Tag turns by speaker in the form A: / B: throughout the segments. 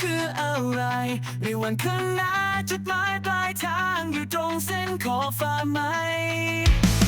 A: คืออะไร ในวันข้างหน้าจุดหมายปลายทางอยู่ตรงเส้นขอบฟ้าไหม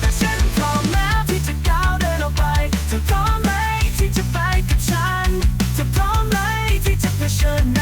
A: แต่ฉันพร้อมแล้วที่จะก้าวเดินออกไปเธอพร้อมไหมที่จะไปกับฉันเธอพร้อมไหมที่จะเผชิญหน้า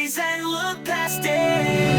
A: days and look past it.